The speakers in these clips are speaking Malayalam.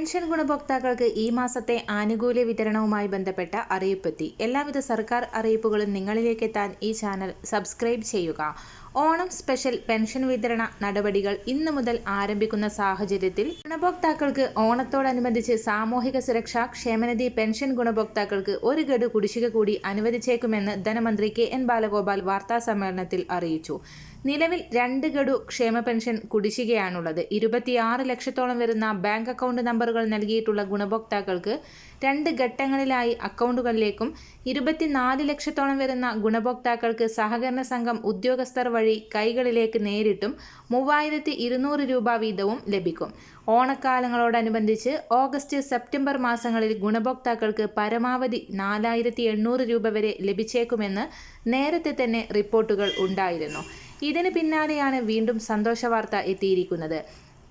പെൻഷൻ ഗുണഭോക്താക്കൾക്ക് ഈ മാസത്തെ ആനുകൂല്യ വിതരണവുമായി ബന്ധപ്പെട്ട അറിയിപ്പെത്തി. എല്ലാവിധ സർക്കാർ അറിയിപ്പുകളും നിങ്ങളിലേക്ക് എത്താൻ ഈ ചാനൽ സബ്സ്ക്രൈബ് ചെയ്യുക. ഓണം സ്പെഷ്യൽ പെൻഷൻ വിതരണ നടപടികൾ ഇന്നു മുതൽ ആരംഭിക്കുന്ന സാഹചര്യത്തിൽ ഗുണഭോക്താക്കൾക്ക് ഓണത്തോടനുബന്ധിച്ച് സാമൂഹിക സുരക്ഷാ ക്ഷേമനിധി പെൻഷൻ ഗുണഭോക്താക്കൾക്ക് ഒരു ഗഡു കുടിശ്ശിക കൂടി അനുവദിച്ചേക്കുമെന്ന് ധനമന്ത്രി കെ എൻ ബാലഗോപാൽ വാർത്താ സമ്മേളനത്തിൽ അറിയിച്ചു. നിലവിൽ രണ്ട് ഗഡു ക്ഷേമ പെൻഷൻ കുടിശ്ശികയാണുള്ളത്. ഇരുപത്തിയാറ് ലക്ഷത്തോളം വരുന്ന ബാങ്ക് അക്കൗണ്ട് നമ്പറുകൾ നൽകിയിട്ടുള്ള ഗുണഭോക്താക്കൾക്ക് രണ്ട് ഘട്ടങ്ങളിലായി അക്കൗണ്ടുകളിലേക്കും ഇരുപത്തിനാല് ലക്ഷത്തോളം വരുന്ന ഗുണഭോക്താക്കൾക്ക് സഹകരണ സംഘം ഉദ്യോഗസ്ഥർ വഴി കൈകളിലേക്ക് നേരിട്ടും മൂവായിരത്തി ഇരുന്നൂറ് രൂപ വീതവും ലഭിക്കും. ഓണക്കാലങ്ങളോടനുബന്ധിച്ച് ഓഗസ്റ്റ് സെപ്റ്റംബർ മാസങ്ങളിൽ ഗുണഭോക്താക്കൾക്ക് പരമാവധി നാലായിരത്തി എണ്ണൂറ് രൂപ വരെ ലഭിച്ചേക്കുമെന്ന് നേരത്തെ തന്നെ റിപ്പോർട്ടുകൾ ഉണ്ടായിരുന്നു. ഇതിന് പിന്നാലെയാണ് വീണ്ടും സന്തോഷവാർത്ത എത്തിയിരിക്കുന്നത്.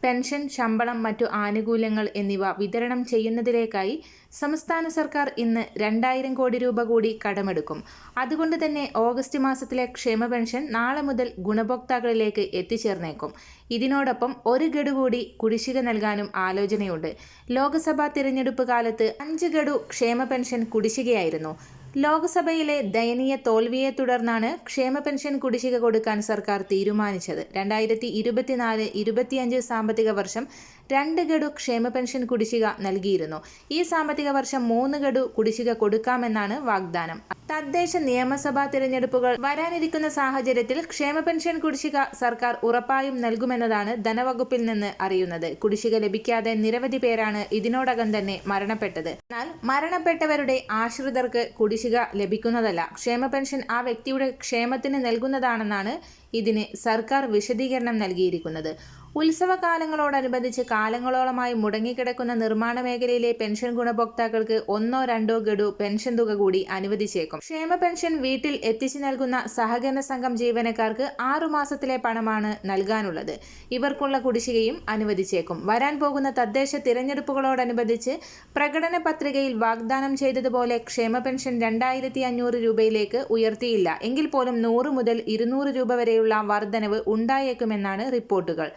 പെൻഷൻ ശമ്പളം മറ്റു ആനുകൂല്യങ്ങൾ എന്നിവ വിതരണം ചെയ്യുന്നതിലേക്കായി സംസ്ഥാന സർക്കാർ ഇന്ന് രണ്ടായിരം കോടി രൂപ കൂടി കടമെടുക്കും. അതുകൊണ്ട് തന്നെ ഓഗസ്റ്റ് മാസത്തിലെ ക്ഷേമ പെൻഷൻ നാളെ മുതൽ ഗുണഭോക്താക്കളിലേക്ക് എത്തിച്ചേർന്നേക്കും. ഇതിനോടൊപ്പം ഒരു ഗഡു കൂടി കുടിശ്ശിക നൽകാനും ആലോചനയുണ്ട്. ലോക്സഭാ തിരഞ്ഞെടുപ്പ് കാലത്ത് അഞ്ച് ഗഡു ക്ഷേമ പെൻഷൻ കുടിശ്ശികയായിരുന്നു. ലോക്സഭയിലെ ദയനീയ തോൽവിയെ തുടർന്നാണ് ക്ഷേമ പെൻഷൻ കുടിശ്ശിക കൊടുക്കാൻ സർക്കാർ തീരുമാനിച്ചത്. രണ്ടായിരത്തി ഇരുപത്തിനാല് ഇരുപത്തിയഞ്ച് സാമ്പത്തിക വർഷം രണ്ട് ഗഡു ക്ഷേമ പെൻഷൻ കുടിശ്ശിക നൽകിയിരുന്നു. ഈ സാമ്പത്തിക വർഷം മൂന്ന് ഗഡു കുടിശ്ശിക കൊടുക്കാമെന്നാണ് വാഗ്ദാനം. തദ്ദേശ നിയമസഭാ തിരഞ്ഞെടുപ്പുകൾ വരാനിരിക്കുന്ന സാഹചര്യത്തിൽ ക്ഷേമ പെൻഷൻ കുടിശ്ശിക സർക്കാർ ഉറപ്പായും നൽകുമെന്നതാണ് ധനവകുപ്പിൽ നിന്ന് അറിയുന്നത്. കുടിശ്ശിക ലഭിക്കാതെ നിരവധി പേരാണ് ഇതിനോടകം തന്നെ മരണപ്പെട്ടത്. എന്നാൽ മരണപ്പെട്ടവരുടെ ആശ്രിതർക്ക് കുടിശ്ശിക ലഭിക്കുന്നതല്ല. ക്ഷേമ പെൻഷൻ ആ വ്യക്തിയുടെ ക്ഷേമത്തിന് നൽകുന്നതാണെന്നാണ് ഇതിന് സർക്കാർ വിശദീകരണം നൽകിയിരിക്കുന്നത്. ഉത്സവകാലങ്ങളോടനുബന്ധിച്ച് കാലങ്ങളോളമായി മുടങ്ങിക്കിടക്കുന്ന നിർമ്മാണ മേഖലയിലെ പെൻഷൻ ഗുണഭോക്താക്കൾക്ക് ഒന്നോ രണ്ടോ ഗഡു പെൻഷൻ തുക കൂടി അനുവദിച്ചേക്കും. ക്ഷേമ പെൻഷൻ വീട്ടിൽ എത്തിച്ചു നൽകുന്ന സഹകരണ സംഘം ജീവനക്കാർക്ക് ആറുമാസത്തിലെ പണമാണ് നൽകാനുള്ളത്. ഇവർക്കുള്ള കുടിശ്ശികയും അനുവദിച്ചേക്കും. വരാൻ പോകുന്ന തദ്ദേശ തിരഞ്ഞെടുപ്പുകളോടനുബന്ധിച്ച് പ്രകടന പത്രികയിൽ വാഗ്ദാനം ചെയ്തതുപോലെ ക്ഷേമ പെൻഷൻ രണ്ടായിരത്തി അഞ്ഞൂറ് രൂപയിലേക്ക് ഉയർത്തിയില്ല. എങ്കിൽ പോലും നൂറ് മുതൽ ഇരുന്നൂറ് രൂപ വരെയുള്ള വർധനവ് ഉണ്ടായേക്കുമെന്നാണ് റിപ്പോർട്ടുകൾ.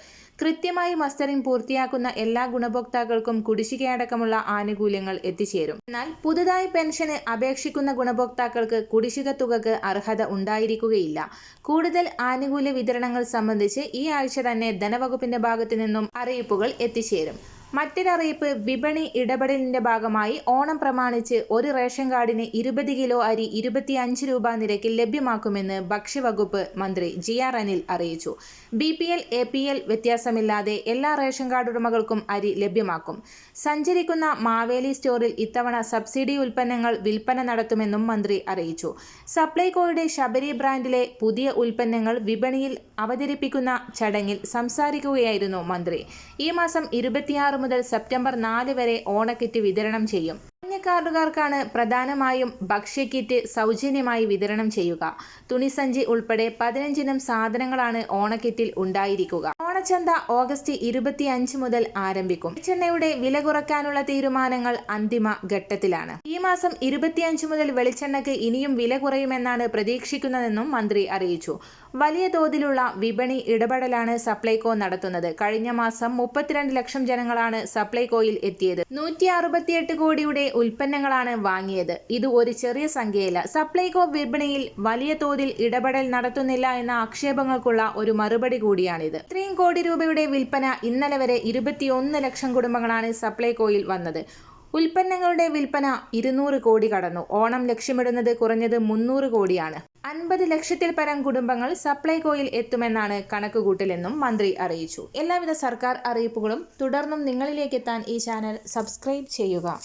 കൃത്യമായി മസ്റ്ററിംഗ് പൂർത്തിയാക്കുന്ന എല്ലാ ഗുണഭോക്താക്കൾക്കും കുടിശ്ശികയടക്കമുള്ള ആനുകൂല്യങ്ങൾ എത്തിച്ചേരും. എന്നാൽ പുതുതായി പെൻഷന് അപേക്ഷിക്കുന്ന ഗുണഭോക്താക്കൾക്ക് കുടിശ്ശിക തുകക്ക് അർഹത ഉണ്ടായിരിക്കുകയില്ല. കൂടുതൽ ആനുകൂല്യ വിതരണങ്ങൾ സംബന്ധിച്ച് ഈ ആഴ്ച തന്നെ ധനവകുപ്പിന്റെ ഭാഗത്തു നിന്നും അറിയിപ്പുകൾ എത്തിച്ചേരും. മറ്റൊരറിയിപ്പ് വിപണി ഇടപെടലിന്റെ ഭാഗമായി ഓണം പ്രമാണിച്ച് ഒരു റേഷൻ കാർഡിന് ഇരുപത് കിലോ അരി ഇരുപത്തിയഞ്ച് രൂപ നിരക്കിൽ ലഭ്യമാക്കുമെന്ന് ഭക്ഷ്യവകുപ്പ് മന്ത്രി ജി ആർ അനിൽ അറിയിച്ചു. B P L A P L വ്യത്യാസമില്ലാതെ എല്ലാ റേഷൻ കാർഡ് ഉടമകൾക്കും അരി ലഭ്യമാക്കും. സഞ്ചരിക്കുന്ന മാവേലി സ്റ്റോറിൽ ഇത്തവണ സബ്സിഡി ഉൽപ്പന്നങ്ങൾ വിൽപ്പന നടത്തുമെന്നും മന്ത്രി അറിയിച്ചു. സപ്ലൈകോയുടെ ശബരി ബ്രാൻഡിലെ പുതിയ ഉൽപ്പന്നങ്ങൾ വിപണിയിൽ അവതരിപ്പിക്കുന്ന ചടങ്ങിൽ സംസാരിക്കുകയായിരുന്നു മന്ത്രി. ഈ മാസം ഇരുപത്തിയാറ് മുതൽ സെപ്റ്റംബർ നാല് വരെ ഓണക്കിറ്റ് വിതരണം ചെയ്യും മഞ്ഞ കാർഡുകാർക്കാണ് പ്രധാനമായും ഭക്ഷ്യക്കിറ്റ് സൗജന്യമായി വിതരണം ചെയ്യുക. തുണിസഞ്ചി ഉൾപ്പെടെ പതിനഞ്ചിനം സാധനങ്ങളാണ് ഓണക്കിറ്റിൽ ഉണ്ടായിരിക്കുക. ഓണച്ചന്ത ഓഗസ്റ്റ് ഇരുപത്തിയഞ്ച് മുതൽ ആരംഭിക്കും. വെളിച്ചെണ്ണയുടെ വില കുറയ്ക്കാനുള്ള തീരുമാനങ്ങൾ അന്തിമ ഘട്ടത്തിലാണ്. ഈ മാസം ഇരുപത്തിയഞ്ച് മുതൽ വെളിച്ചെണ്ണയ്ക്ക് ഇനിയും വില കുറയുമെന്നാണ് പ്രതീക്ഷിക്കുന്നതെന്നും മന്ത്രി അറിയിച്ചു. വലിയ തോതിലുള്ള വിപണി ഇടപെടലാണ് സപ്ലൈകോ നടത്തുന്നത്. കഴിഞ്ഞ മാസം മുപ്പത്തിരണ്ട് ലക്ഷം ജനങ്ങളാണ് സപ്ലൈകോയിൽ എത്തിയത്. നൂറ്റി കോടിയുടെ ഉൽപ്പന്നങ്ങളാണ് വാങ്ങിയത്. ഇത് ഒരു ചെറിയ സംഖ്യയല്ല. സപ്ലൈകോ വിപണിയിൽ വലിയ തോതിൽ ഇടപെടൽ നടത്തുന്നില്ല എന്ന ആക്ഷേപങ്ങൾക്കുള്ള ഒരു മറുപടി കൂടിയാണിത്. ഇത്രയും കോടി രൂപയുടെ വിൽപ്പന ഇന്നലെ വരെ ഇരുപത്തിയൊന്ന് ലക്ഷം കുടുംബങ്ങളാണ് സപ്ലൈകോയിൽ വന്നത്. ഉൽപ്പന്നങ്ങളുടെ വിൽപ്പന ഇരുന്നൂറ് കോടി കടന്നു. ഓണം ലക്ഷ്യമിടുന്നത് കുറഞ്ഞത് മുന്നൂറ് കോടിയാണ്. അൻപത് ലക്ഷത്തിൽ പരം കുടുംബങ്ങൾ സപ്ലൈകോയിൽ എത്തുമെന്നാണ് കണക്കുകൂട്ടലെന്നും മന്ത്രി അറിയിച്ചു. എല്ലാവിധ സർക്കാർ അറിയിപ്പുകളും തുടർന്നും നിങ്ങളിലേക്ക് എത്താൻ ഈ ചാനൽ സബ്സ്ക്രൈബ് ചെയ്യുക.